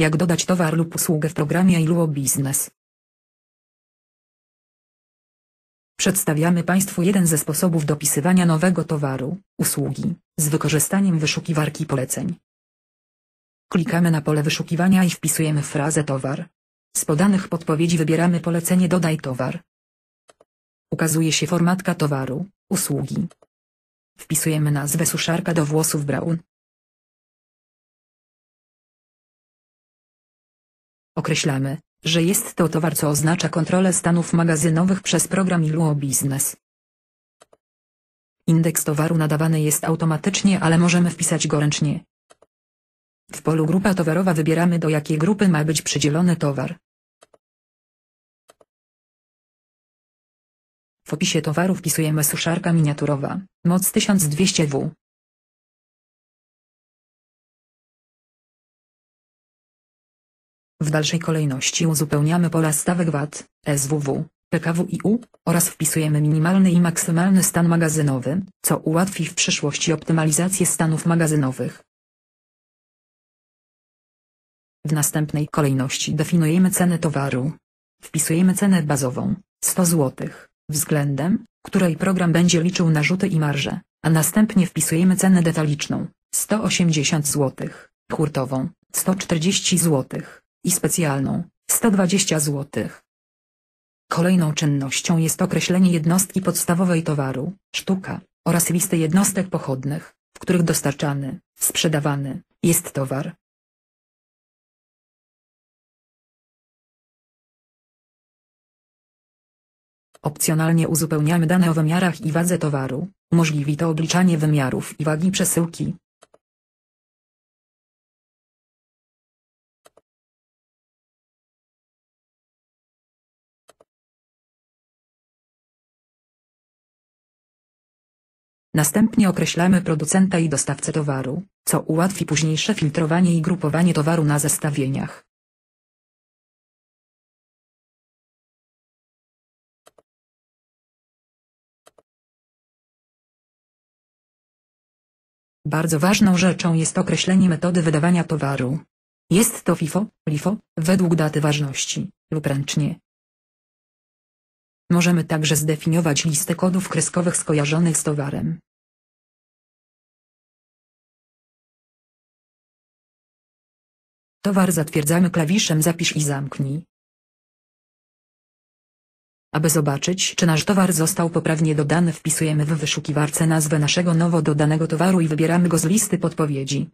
Jak dodać towar lub usługę w programie Iluo Business. Przedstawiamy Państwu jeden ze sposobów dopisywania nowego towaru, usługi, z wykorzystaniem wyszukiwarki poleceń. Klikamy na pole wyszukiwania i wpisujemy frazę towar. Z podanych podpowiedzi wybieramy polecenie Dodaj towar. Ukazuje się formatka towaru, usługi. Wpisujemy nazwę suszarka do włosów Brown. Określamy, że jest to towar co oznacza kontrolę stanów magazynowych przez program Iluo Business. Indeks towaru nadawany jest automatycznie ale możemy wpisać go ręcznie. W polu grupa towarowa wybieramy do jakiej grupy ma być przydzielony towar. W opisie towaru wpisujemy suszarka miniaturowa, moc 1200W. W dalszej kolejności uzupełniamy pola stawek VAT, SWW, PKW i U, oraz wpisujemy minimalny i maksymalny stan magazynowy, co ułatwi w przyszłości optymalizację stanów magazynowych. W następnej kolejności definiujemy cenę towaru. Wpisujemy cenę bazową, 100 zł, względem, której program będzie liczył narzuty i marże, a następnie wpisujemy cenę detaliczną, 180 zł, hurtową, 140 zł i specjalną, 120 zł. Kolejną czynnością jest określenie jednostki podstawowej towaru, sztuka, oraz listy jednostek pochodnych, w których dostarczany, sprzedawany, jest towar. Opcjonalnie uzupełniamy dane o wymiarach i wadze towaru, umożliwi to obliczanie wymiarów i wagi przesyłki. Następnie określamy producenta i dostawcę towaru, co ułatwi późniejsze filtrowanie i grupowanie towaru na zestawieniach. Bardzo ważną rzeczą jest określenie metody wydawania towaru. Jest to FIFO, LIFO, według daty ważności, lub ręcznie. Możemy także zdefiniować listę kodów kreskowych skojarzonych z towarem. Towar zatwierdzamy klawiszem Zapisz i zamknij. Aby zobaczyć czy nasz towar został poprawnie dodany wpisujemy w wyszukiwarce nazwę naszego nowo dodanego towaru i wybieramy go z listy podpowiedzi.